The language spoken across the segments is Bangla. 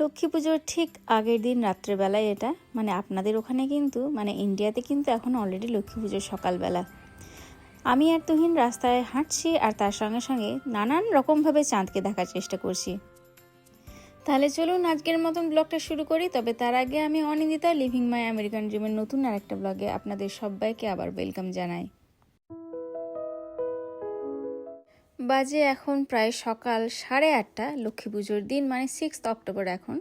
লক্ষ্মী পুজোর ঠিক আগের দিন রাত্রেবেলায় এটা মানে আপনাদের ওখানে কিন্তু মানে ইন্ডিয়াতে কিন্তু এখন অলরেডি লক্ষ্মী পুজোর সকালবেলা। আমি আর তুহিন রাস্তায় হাঁটছি আর তার সঙ্গে সঙ্গে নানান রকমভাবে চাঁদকে দেখার চেষ্টা করছি। তাহলে চলুন আজকের মতন ব্লগটা শুরু করি, তবে তার আগে আমি অনিন্দিতা লিভিং মাই আমেরিকান ড্রিমের নতুন আরেকটা ব্লগে আপনাদের সবাইকে আবার ওয়েলকাম জানাই। বাজে এখন প্রায় সকাল সাড়ে আটটা, লক্ষ্মী পুজোর দিন মানে সিক্সথ অক্টোবর এখন।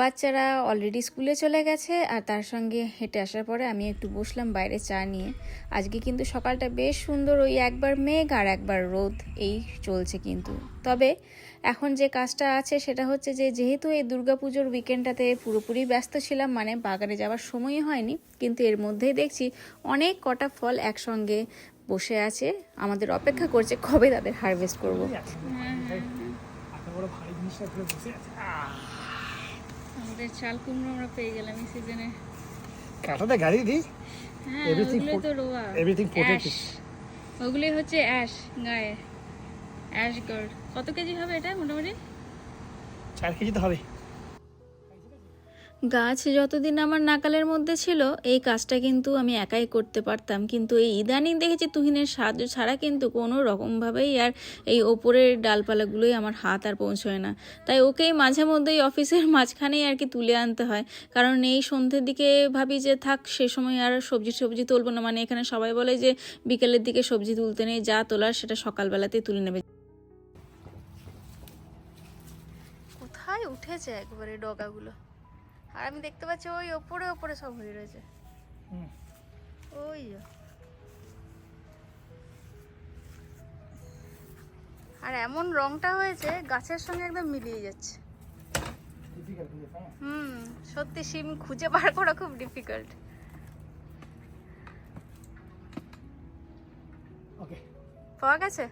বাচ্চারা অলরেডি স্কুলে চলে গেছে, আর তার সঙ্গে হেঁটে আসার পরে আমি একটু বসলাম বাইরে চা নিয়ে। আজকে কিন্তু সকালটা বেশ সুন্দর, ওই একবার মেঘ আর একবার রোদ, এই চলছে কিন্তু। তবে এখন যে কাজটা আছে সেটা হচ্ছে যে, যেহেতু এই দুর্গাপুজোর উইকেন্ডটাতে পুরোপুরি ব্যস্ত ছিলাম মানে বাগানে যাওয়ার সময়ই হয়নি, কিন্তু এর মধ্যেই দেখছি অনেক কটা ফল একসঙ্গে বসে আছে আমাদের অপেক্ষা করছে কবে তাদের হারভেস্ট করব। আহ! আমাদের চাল কুমড়ো আমরা পেয়ে গেলাম এই সিজনে কাঁটাতে গাড়ি দি। হ্যাঁ ওগুলোই po- তো রোয়া। protected. অ্যাশ ওগুলোই হচ্ছে অ্যাশ গায়ে। অ্যাশ গার্ড কত কেজি হবে এটা মোটামুটি? চার কেজি তো হবে। গাছ যতদিন আমার নাকালের মধ্যে ছিল, এই কাজটা কিন্তু আমি একাই করতে পারতাম। কিন্তু এই ইদানিং দেখেছি তুহিনের সাহায্য ছাড়া কিন্তু কোনো রকমভাবেই আর এই ওপরের ডালপালাগুলোই আমার হাত আর পৌঁছয় না। তাই ওকেই মাঝে মধ্যেই অফিসের মাঝখানেই আর কি তুলে আনতে হয়। কারণ এই সন্ধ্যের দিকে ভাবি যে থাক, সে সময় আর সবজি সবজি তুলবো না। মানে এখানে সবাই বলে যে বিকেলের দিকে সবজি তুলতে নেই, যা তোলার সেটা সকালবেলাতেই তুলে নেবে। কোথায় উঠেছে একবারে ডগাগুলো? আর আমি দেখতে পাচ্ছি ওই ওপরে ওপরে সব হয়ে রয়েছে। ওই আর এমন রংটা হয়েছে গাছের সঙ্গে একদম মিলিয়ে যাচ্ছে। Difficult হুম সত্যি সিম খুঁজে বার করা খুব ডিফিকাল্ট. পাওয়া গেছে.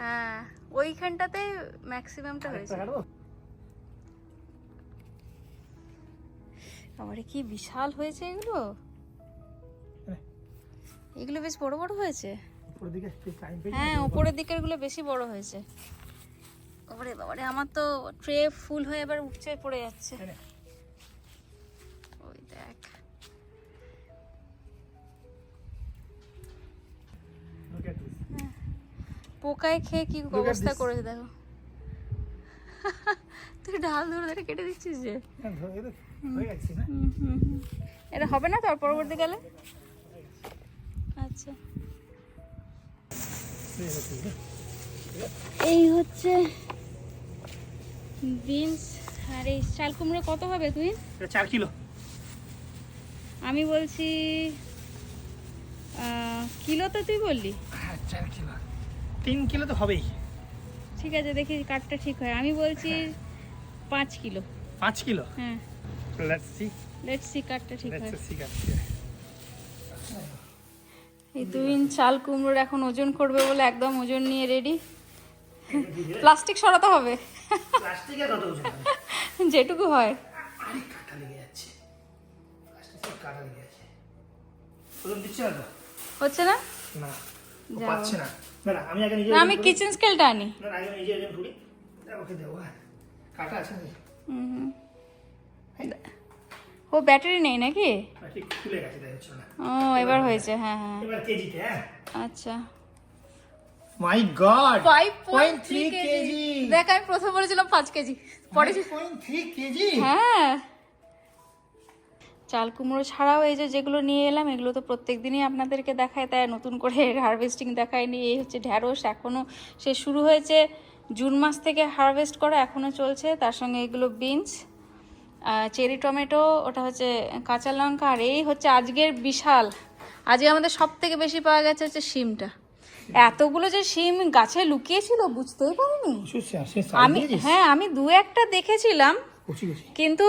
হ্যাঁ ওইখানটাতে ম্যাক্সিমামটা হয়েছে। আবার কি বিশাল হয়েছে এগুলো? হ্যাঁ। এগুলো বেশ বড় বড় হয়েছে। হ্যাঁ উপরের দিকেরগুলো বেশি বড় হয়েছে। ওরে বাবারে আমার তো ট্রে ফুল হয়ে এবার উপচে পড়ে যাচ্ছে। ওই দেখ। Look পোকায় খেয়ে কি অবস্থা. করেছে দেখো। তুই ডাল ধরে ধরে কেটে দিচ্ছিস যে? হ্যাঁ, হয়ে। এটা হবে না তো পরবর্তীকালে আচ্ছা। হয়ে? এই হচ্ছে বিনস আর এই চাল কুমড়ো কত হবে তুই? চার কিলো। আমি বলছি কিলো তো তুই বললি? হ্যাঁ চার কিলো। তিন কিলো তো হবেই। ঠিক আছে দেখি কাঠটা ঠিক হয়। আমি বলছি পাঁচ কিলো। পাঁচ কিলো? হ্যাঁ। লেটস সি লেটস সি কাঠটা ঠিক লেটস সি এই দুই চাল কুমড়োর এখন ওজন করবে বলে একদম ওজন নিয়ে রেডি প্লাস্টিক সরাতে হবে। প্লাস্টিকের কত ওজন যেটুকু হয়। কাটা লেগে যাচ্ছে। প্লাস্টিকের কাটা লেগে যাচ্ছে। ওজন দিচ্ছে না হচ্ছে না? না। পাচ্ছে না। না না আমি আগে নিজে আমি কিচেন স্কেলটা আনি। না আগে নিজে ওজন করি। ওকে দেবো হ্যাঁ। কাটা আছে হুম। ও ব্যাটারি নেই নাকি? খুলে গেছে ও এবার হয়েছে হ্যাঁ হ্যাঁ। এবার কেজিতে হ্যাঁ? আচ্ছা। My god five point three KG. দেখ আমি প্রথম বলেছিলাম পাঁচ কেজি। পরে পয়েন্ট থ্রি কেজি? হ্যাঁ। চাল কুমড়ো ছাড়াও এই যে যেগুলো নিয়ে এলাম এগুলো তো প্রত্যেক দিনই আপনাদেরকে দেখায় তাই নতুন করে হারভেস্টিং দেখায়নি। এই হচ্ছে ঢ্যাঁড়স এখনও সে শুরু হয়েছে। জুন মাস থেকে হারভেস্ট করা এখনও চলছে। তার সঙ্গে এগুলো বিনস চেরি টমেটো ওটা হচ্ছে কাঁচা লঙ্কা আর এই হচ্ছে আজকের বিশাল। আজকে আমাদের সব থেকে বেশি পাওয়া গেছে হচ্ছে শিমটা। এতগুলো যে শিম গাছে লুকিয়েছিল বুঝতেই পারিনি। আমি হ্যাঁ আমি দু একটা দেখেছিলাম। কিন্তু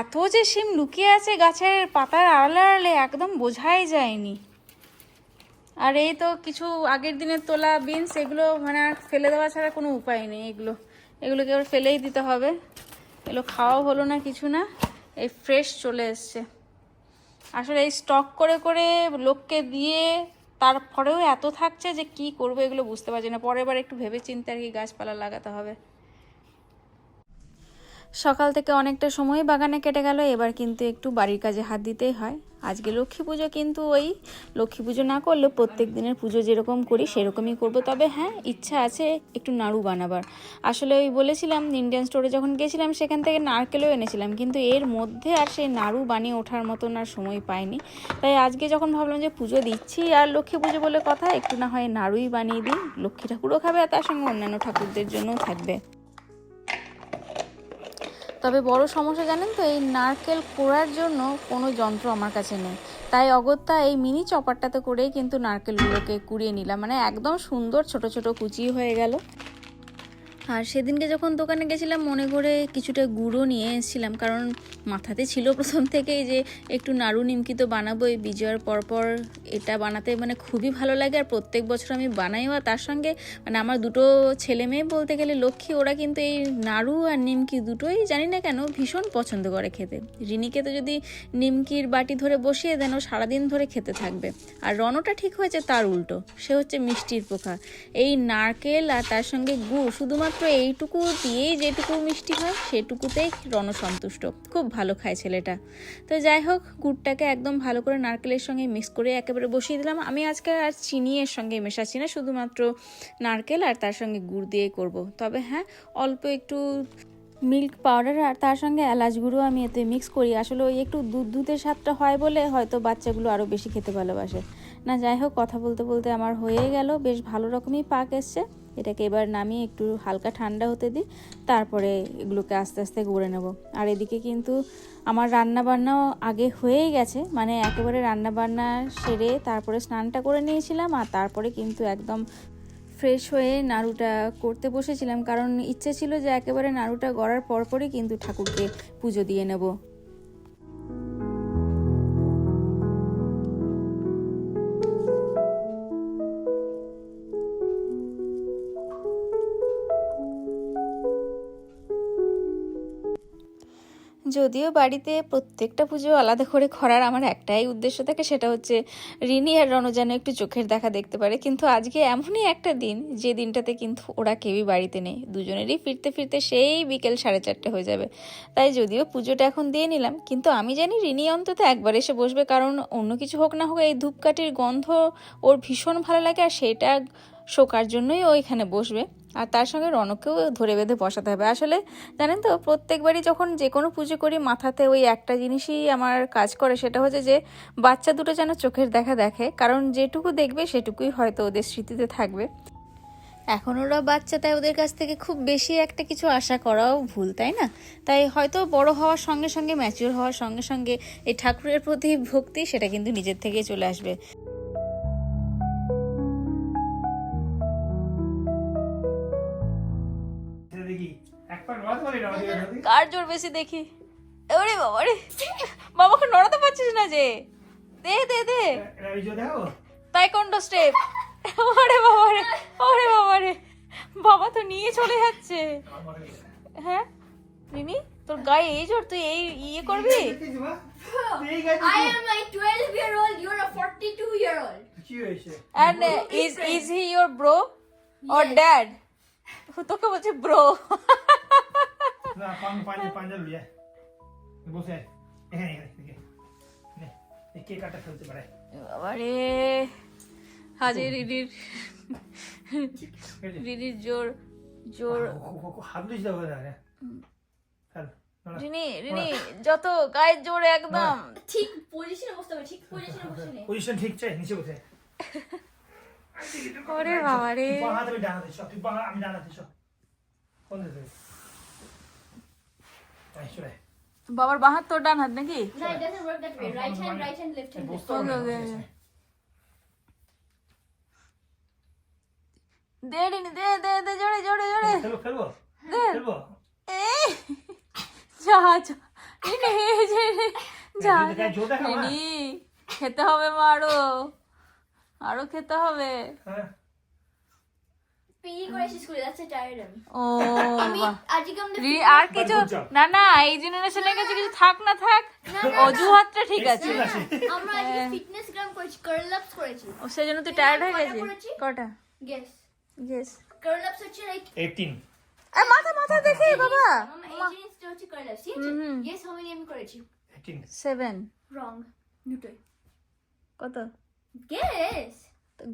এত যে শিম লুকিয়ে আছে গাছের পাতার আড়ালে আড়ালে একদম বোঝাই যায়নি। আর এই তো কিছু আগের দিনের তোলা বিনস এগুলো মানে আর ফেলে দেওয়া ছাড়া কোনো উপায় নেই এগুলো। এগুলোকে আবার ফেলেই দিতে হবে। এগুলো খাওয়াও হলো না, কিছু না। এই ফ্রেশ চলে এসছে। আসলে এই স্টক করে করে লোককে দিয়ে তারপরেও এত থাকছে যে কি করব এগুলো বুঝতে পারছি না। পরের বার একটু ভেবে চিন্তে আর কি গাছপালা লাগাতে হবে। সকাল থেকে অনেকটা সময় বাগানে কেটে গেল, এবার কিন্তু একটু বাড়ির কাজে হাত দিতেই হয়। আজকে লক্ষ্মী পুজো কিন্তু ওই, লক্ষ্মী পুজো না করলেও প্রত্যেক দিনের পুজো যেরকম করি সেরকমই করব। তবে হ্যাঁ ইচ্ছা আছে একটু নাড়ু বানাবার। আসলে ওই বলেছিলাম ইন্ডিয়ান স্টোরে যখন গেছিলাম, সেখান থেকে নারকেলও এনেছিলাম, কিন্তু এর মধ্যে আর সেই নাড়ু বানিয়ে ওঠার মতন আর সময় পাইনি। তাই আজকে যখন ভাবলাম যে পুজো দিচ্ছি আর লক্ষ্মী পুজো বলে কথা, একটু না হয় নাড়ুই বানিয়ে দিই। লক্ষ্মী ঠাকুরও খাবে আর তার সঙ্গে অন্যান্য ঠাকুরদের জন্যও থাকবে। তবে বড় সমস্যা জানেন তো, এই নারকেল কোড়ার জন্য কোনো যন্ত্র আমার কাছে নেই। তাই অগত্যা এই মিনি চপারটাতে করেই কিন্তু নারকেলগুলোকে কুড়িয়ে নিলাম। মানে একদম সুন্দর ছোট ছোট কুচি হয়ে গেল। আর সেদিনকে যখন দোকানে গেছিলাম, মনে করে কিছুটা গুঁড়ো নিয়ে এসেছিলাম। কারণ মাথাতে ছিল প্রথম থেকেই যে, একটু নাড়ু নিমকি তো বানাবো এই বিজয়ের পরপর এটা বানাতে মানে খুবই ভালো লাগে। আর প্রত্যেক বছর আমি বানাইও। আর তার সঙ্গে মানে আমার দুটো ছেলে মেয়ে বলতে গেলে লক্ষ্মী, ওরা কিন্তু এই নাড়ু আর নিমকি দুটোই জানি না কেন ভীষণ পছন্দ করে খেতে। রিনিকে তো যদি নিমকির বাটি ধরে বসিয়ে দেন, ও সারাদিন ধরে খেতে থাকবে। আর রনটা ঠিক হয়েছে তার উল্টো। সে হচ্ছে মিষ্টির পোকা। এই নারকেল আর তার সঙ্গে গুড়, শুধুমাত্র এইটুকু দিয়েই যেটুকু মিষ্টি হয়, সেটুকুতেই রণ সন্তুষ্ট। খুব ভালো খায় ছেলেটা। তো যাই হোক, গুড়টাকে একদম ভালো করে নারকেলের সঙ্গে মিক্স করে একেবারে বসিয়ে দিলাম। আমি আজকে আর চিনি এর সঙ্গে মেশাচ্ছি না, শুধুমাত্র নারকেল আর তার সঙ্গে গুড় দিয়ে করব। তবে হ্যাঁ অল্প একটু মিল্ক পাউডার আর তার সঙ্গে এলাচ গুঁড়ো আমি এতে মিক্স করি। আসলে ওই একটু দুধ দুধের স্বাদটা হয় বলে হয়তো বাচ্চাগুলো আরও বেশি খেতে ভালোবাসে। না যাই হোক, কথা বলতে বলতে আমার হয়ে গেল। বেশ ভালো রকমই পাক এসছে। এটাকে এবার নামিয়ে একটু হালকা ঠান্ডা হতে দিই, তারপরে এগুলোকে আস্তে আস্তে গড়ে নেব। আর এদিকে কিন্তু আমার রান্না বান্নাও আগে হয়েই গেছে মানে একেবারে রান্না বান্না সেরে তারপরে স্নানটা করে নিয়েছিলাম আর তারপরে কিন্তু একদম ফ্রেশ হয়ে নাড়ুটা করতে বসেছিলাম, কারণ ইচ্ছে ছিল যে একেবারে নাড়ুটা গড়ার পরপরই কিন্তু ঠাকুরকে পুজো দিয়ে নেব। যদিও বাড়িতে প্রত্যেকটা পুজো আলাদা করে করার আমার একটাই উদ্দেশ্য থাকে, সেটা হচ্ছে রিনি আর রণ যেন একটু চোখের দেখা দেখতে পারে। কিন্তু আজকে এমনই একটা দিন, যে দিনটাতে কিন্তু ওরা কেউই বাড়িতে নেই। দুজনেরই ফিরতে ফিরতে সেই বিকেল সাড়ে চারটে হয়ে যাবে। তাই যদিও পুজোটা এখন দিয়ে নিলাম, কিন্তু আমি জানি রিনি অন্তত একবার এসে বসবে, কারণ অন্য কিছু হোক না হোক, এই ধূপকাঠির গন্ধ ওর ভীষণ ভালো লাগে, আর সেটা শোকার জন্যই ও এখানে বসবে। আর তার সঙ্গে রনকেও ধরে বেঁধে বসাতে হবে। আসলে জানেন তো, প্রত্যেকবারই যখন যে কোনো পুজো করি, মাথাতে ওই একটা জিনিসই আমার কাজ করে, সেটা হচ্ছে যে বাচ্চা দুটো যেন চোখের দেখা দেখে। কারণ যেটুকু দেখবে, সেটুকুই হয়তো ওদের স্মৃতিতে থাকবে। এখন ওরা বাচ্চা, তাই ওদের কাছ থেকে খুব বেশি একটা কিছু আশা করাও ভুল, তাই না? তাই হয়তো বড় হওয়ার সঙ্গে সঙ্গে ম্যাচিওর হওয়ার সঙ্গে সঙ্গে এই ঠাকুরের প্রতি ভক্তি, সেটা কিন্তু নিজের থেকেই চলে আসবে। কার জোর বেশি দেখি? ওরে বাবা রে বাবাকে নড়াতে পারছিস না যে। দে দে দে। তাইকন্ডো স্টেপ ওরে বাবা রে ওরে বাবা রে। বাবা তো নিয়ে চলে যাচ্ছে। হ্যাঁ? রিমি তোর গায়ে এই জোর তুই এই ইয়ে করবি? I am like 12 year old, you're a 42 year old. কি হয়েছে? And is is he your bro or dad তোকে বলছে ব্রো না পাঞ্জা পাঞ্জা পাঞ্জা লুই আয়। বসে আয়। এখানে এখানে। নে, এই কে কাটা ফেলতে পারে? বাবা হাজির রিডির রিডির জোর জোর। হাত দিস দাও না রে রিনি রিনি যত গায়ের জোর একদম। ঠিক পজিশনে বসতে হবে ঠিক পজিশনে বসে নে। পজিশন ঠিক চাই নিচে বসে ওরে বাবা রে তুই বাঁ হাত ডান হাতে সব তুই বাঁ আমি ডান হাতে সব কোন আয়। বাবার বাঁ হাত তোর ডান হাত নাকি? No, it doesn't work that way. Right hand, right hand, left hand, left বসতে হবে না, Okay, okay, ঠিক আছে। দে রিনি দে দে দে জোরে জোরে জোরে। খেলব এ যা যা রিনি যা যা। রিনি খেতে হবে মা আরও আরও খেতে হবে। হ্যাঁ পিড়ি করেছি স্কুলে that's a tired আমি ও আমি বাহ। আজকে আমাদের রি আর কিছু না না এই জেনারেশনের কাছে কিছু থাক না থাক অজুহাতটা ঠিক আছে। ঠিক আছে। আমরা আজকে ফিটনেস গ্রাম করেছি কার্ল আপস করেছি। ও সেজন্য তুই টায়ার্ড হয়ে গেছিস? কটা? গেস গেস কার্ল হচ্ছে লাইক এইটিন এ, মাথা মাথা দেখে বাবা। এই জিনিসটা হচ্ছে আমি করেছি? রং দুটোই। কত? গেস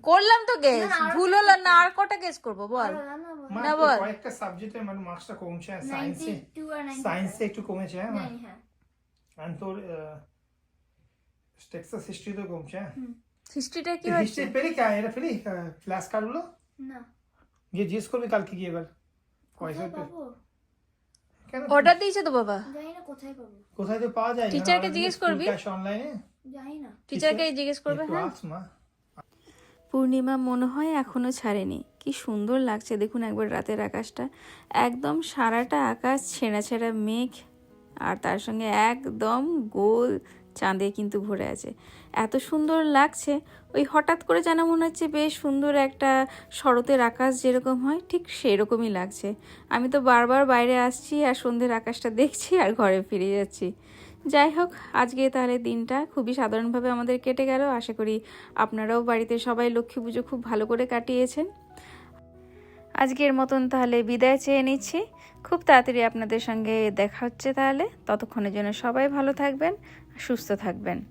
করলাম তো গেস আরও ভুল হলো না আর কটা গেস করব? বল। না বল। কয়েকটা সাবজেক্টে মানে মার্কসটা কমছে সায়েন্সে 92 আর 90 সায়েন্সে একটু কমেছে হ্যাঁ হ্যাঁ আর তোর টেক্সাস হিস্ট্রি তো কমছে হ্যাঁ। হিস্ট্রিটা কি হচ্ছে? হিস্ট্রি পেলি কা এটা পেলি ক্লাস কার্ডগুলো না। গিয়ে জিজ্ঞেস করবি কালকে গিয়ে এবার। কেন অর্ডার দিয়েছে তো বাবা। জানি না কোথায় পাবো। কোথায় তো পাওয়া যায় টিচারকে জিজ্ঞেস করবি? ক্যাশ অনলাইনে জানি না। টিচারকে জিজ্ঞেস করবে হ্যাঁ। মা। পূর্ণিমা মনে হয় এখনও ছাড়েনি। কি সুন্দর লাগছে দেখুন একবার রাতের আকাশটা। একদম সারাটা আকাশ, ছেঁড়া ছেঁড়া মেঘ আর তার সঙ্গে একদম গোল চাঁদে কিন্তু ভরে আছে। এত সুন্দর লাগছে। ওই হঠাৎ করে যেন মনে হচ্ছে বেশ সুন্দর একটা শরতের আকাশ যেরকম হয়, ঠিক সেরকমই লাগছে। আমি তো বারবার বাইরে আসছি আর সন্ধ্যের আকাশটা দেখছি আর ঘরে ফিরে যাচ্ছি। যাই হোক, আজকে তাহলে দিনটা খুবই সাধারণভাবে আমাদের কেটে গেল। আশা করি আপনারাও বাড়িতে সবাই লক্ষ্মী পুজো খুব ভালো করে কাটিয়েছেন। আজকের মতন তাহলে বিদায় চেয়ে নিচ্ছি। খুব তাড়াতাড়ি আপনাদের সঙ্গে দেখা হচ্ছে তাহলে। ততক্ষণের জন্য সবাই ভালো থাকবেন, সুস্থ থাকবেন।